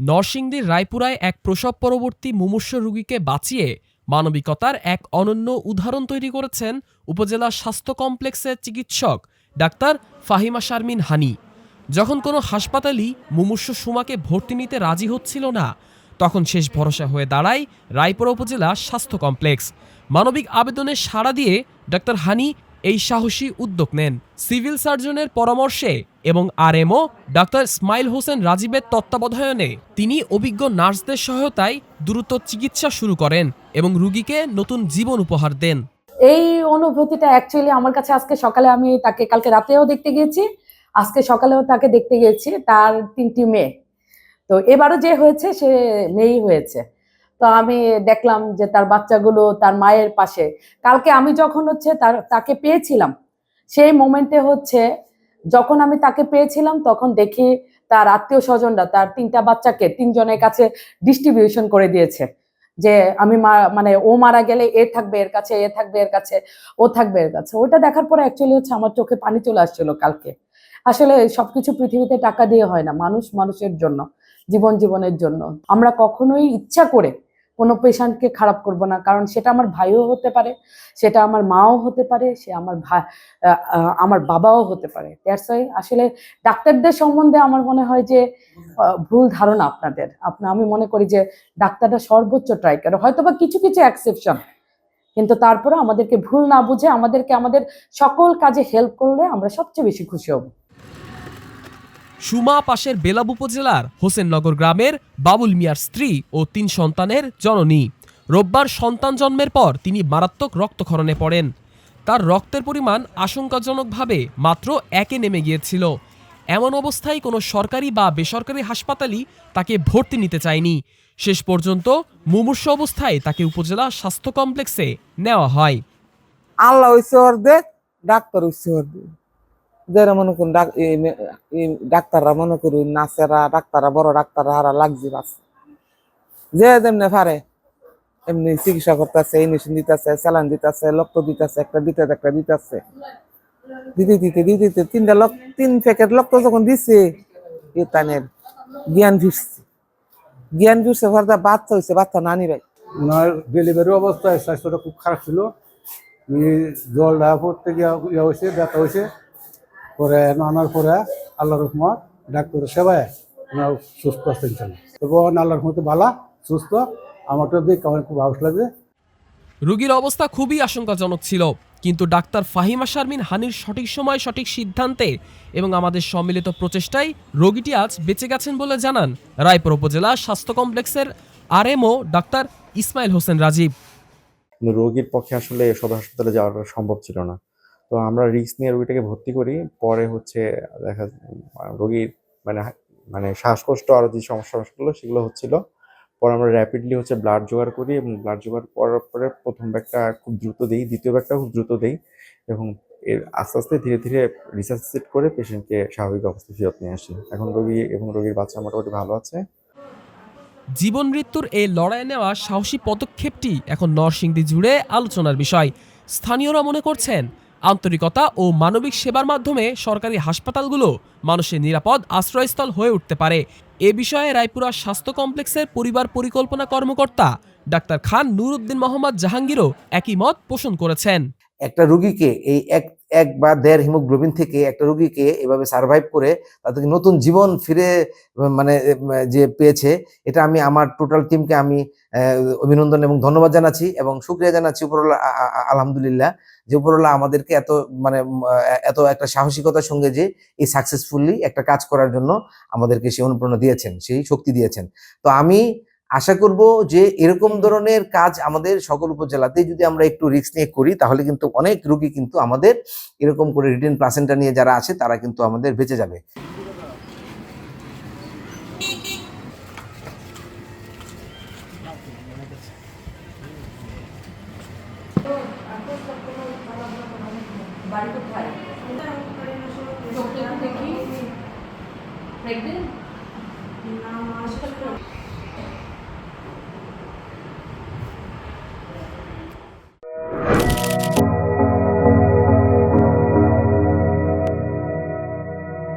নরসিংদীর রায়পুরায় এক প্রসব পরবর্তী মুমূর্ষ রোগীকে বাঁচিয়ে মানবিকতার এক অনন্য উদাহরণ তৈরি করেছেন উপজেলা স্বাস্থ্য কমপ্লেক্সের চিকিৎসক ডাক্তার ফাহিমা শারমিন হানি। যখন কোনো হাসপাতালই মুমূর্ষ সুমাকে ভর্তি নিতে রাজি হচ্ছিল না, তখন শেষ ভরসা হয়ে দাঁড়ায় রায়পুরা উপজেলা স্বাস্থ্য কমপ্লেক্স। মানবিক আবেদনে সাড়া দিয়ে ডাক্তার হানি এই সাহসী উদ্যোগ নেন। সিভিল সার্জনের পরামর্শে এবং আরএমও ডাক্তার ইসমাইল হোসেন রাজীবের তত্ত্বাবধানে তিনি অভিজ্ঞ নার্সদের সহায়তায় দ্রুত চিকিৎসা শুরু করেন এবং রুগীকে নতুন জীবন উপহার দেন। এই অনুভূতিটা অ্যাকচুয়ালি আমার কাছে আজকে সকালে আমি তাকে কালকে রাতেও দেখতে গিয়েছি, আজকে সকালেও তাকে দেখতে গিয়েছি, তার তিনটি মেয়ে। তো এবারও যে হয়েছে, সে মেয়েই হয়েছে। তো আমি দেখলাম যে তার বাচ্চাগুলো তার মায়ের পাশে। কালকে আমি যখন হচ্ছে তার, তাকে পেয়েছিলাম, সেই মোমেন্টে হচ্ছে যখন আমি তাকে পেয়েছিলাম, তখন দেখি তার আত্মীয় স্বজনরা, তার তিনটা বাচ্চাকে তিনজনের কাছে ডিস্ট্রিবিউশন করে দিয়েছে। যে আমি মানে ও মারা গেলে এ থাকবে এর কাছে, এ থাকবে এর কাছে, ও থাকবে এর কাছে। ওটা দেখার পরে অ্যাকচুয়ালি হচ্ছে আমার চোখে পানি চলে আসছিল কালকে। আসলে সবকিছু পৃথিবীতে টাকা দিয়ে হয় না, মানুষ মানুষের জন্য, জীবন জীবনের জন্য। আমরা কখনোই ইচ্ছা করে কোনো পেশেন্টকে খারাপ করব না। কারণ সেটা আমার ভাইও হতে পারে, সেটা আমার মাও হতে পারে, সে আমার ভাই আমার বাবাও হতে পারে। দ্যাটস ওয়াই আসলে ডাক্তারদের সম্বন্ধে আমার মনে হয় যে ভুল ধারণা আপনাদের। আপনা, আমি মনে করি যে, ডাক্তাররা সর্বোচ্চ ট্রাই করে। হয়তো বা কিছু কিছু এক্সেপশন কিন্তু তারপরে আমাদেরকে ভুল না বুঝে আমাদেরকে আমাদের সকল কাজে হেল্প করলে আমরা সবচেয়ে বেশি খুশি হব। সুমা পাশের বেলাব উপজেলার হোসেননগর গ্রামের বাবুল মিয়ার স্ত্রী ও তিন সন্তানের জননী। রোববার সন্তান জন্মের পর তিনি মারাত্মক রক্তক্ষরণে পড়েন। তার রক্তের পরিমাণ আশঙ্কাজনকভাবে মাত্র একে নেমে গিয়েছিল। এমন অবস্থায় কোনো সরকারি বা বেসরকারি হাসপাতালই তাকে ভর্তি নিতে চায়নি। শেষ পর্যন্ত মুমূর্ষ অবস্থায় তাকে উপজেলা স্বাস্থ্য কমপ্লেক্সে নেওয়া হয়। আল্লাহ ডাক্তার যারা মনে করুন ডাক্তাররা মনে করুন নাচেরা ডাক্তাররা, বড় ডাক্তাররা, হারা লাগছে বাস যে যেমনে পারে, এমনি চিকিৎসা করতেছে ইঞ্জেকশন দিতেছে স্যালান দিতেছে, রক্ত দিতেছে, একটা দিতে একটা দিতেছে। দিতে দিতে দিতে দিতে তিনটা লক তিন প্যাকেট রক্ত যখন দিছে, এ তানের জ্ঞান ফিরছে। জ্ঞান ফিরছে ভারতে বাচ্চা হয়েছে বাচ্চা নানি ভাই। ওনার ডেলিভারি অবস্থায় স্বাস্থ্যটা খুব খারাপ ছিল। জল ঢাকা পড়তে গিয়ে হয়েছে ব্যথা হয়েছে পরে আনার পরে আল্লাহ রহমত ডাক্তার সেবায় ওনার সুস্থ আছেন চলে এবং আল্লাহর মতো ভালো সুস্থ আমারটা দেখে আমার খুব হাউস লাগে রোগীর অবস্থা খুবই আশঙ্কাজনক ছিল কিন্তু ডাক্তার ফাহিমা শারমিন হানির সঠিক সময় সঠিক সিদ্ধান্তে এবং আমাদের সম্মিলিত প্রচেষ্টায় রোগীটি আজ বেঁচে গেছেন বলে জানান রায়পুর উপজেলা স্বাস্থ্য কমপ্লেক্সের আরএমও ডাক্তার ইসমাইল হোসেন রাজীব। রোগীর পক্ষে আসলে সদর হাসপাতালে যাওয়াটা সম্ভব ছিল না। তো আমরা রিস্ক নিয়ে রোগীটাকে ভর্তি করি। পরে হচ্ছে দেখা রোগীর মানে মানে শ্বাসকষ্ট আরও যে সমস্যা সমস্যাগুলো সেগুলো হচ্ছিল। পরে আমরা র্যাপিডলি হচ্ছে ব্লাড জোগাড় করি এবং ব্লাড জোগাড় করার পরে প্রথম ব্যাগটা খুব দ্রুত দিই, দ্বিতীয় ব্যাগটা খুব দ্রুত দিই এবং এর আস্তে আস্তে ধীরে ধীরে রিসার্চ রিসার্সিট করে পেশেন্টকে স্বাভাবিক অবস্থায় ফেরত নিয়ে আসি। এখন রোগী এবং রোগীর বাচ্চা মোটামুটি ভালো আছে। জীবন মৃত্যুর এই লড়াই নেওয়া সাহসী পদক্ষেপটি এখন নরসিংদী জুড়ে আলোচনার বিষয়। স্থানীয়রা মনে করছেন আন্তরিকতা ও মানবিক সেবার মাধ্যমে সরকারি হাসপাতালগুলো মানুষের নিরাপদ আশ্রয়স্থল হয়ে উঠতে পারে। এ বিষয়ে রায়পুরা স্বাস্থ্য কমপ্লেক্সের পরিবার পরিকল্পনা কর্মকর্তা ডাক্তার খান নুরুদ্দিন মোহাম্মদ জাহাঙ্গীরও একই মত পোষণ করেছেন। একটা রুগীকে এই এক এক বা দেড় হিমোগ্লোবিন থেকে একটা রুগীকে এভাবে সার্ভাইভ করে তাদেরকে নতুন জীবন ফিরে মানে যে পেয়েছে, এটা আমি আমার টোটাল টিমকে আমি অভিনন্দন এবং ধন্যবাদ জানাচ্ছি এবং শুক্রিয়া জানাচ্ছি উপরওয়ালা আলহামদুলিল্লাহ যে উপরওয়ালা আমাদেরকে এত মানে এত একটা সাহসিকতার সঙ্গে যে এই সাকসেসফুলি একটা কাজ করার জন্য আমাদেরকে সে অনুপ্রেরণা দিয়েছেন, সেই শক্তি দিয়েছেন। তো আমি আশা করব যে এরকম ধরনের কাজ আমাদের সকল উপজেলাতেই যদি আমরা একটু রিস্ক নিয়ে করি, তাহলে কিন্তু অনেক রোগী কিন্তু আমাদের এরকম করে রিটেন প্লাসেন্টা নিয়ে যারা আছে, তারা কিন্তু আমাদের বেঁচে যাবে।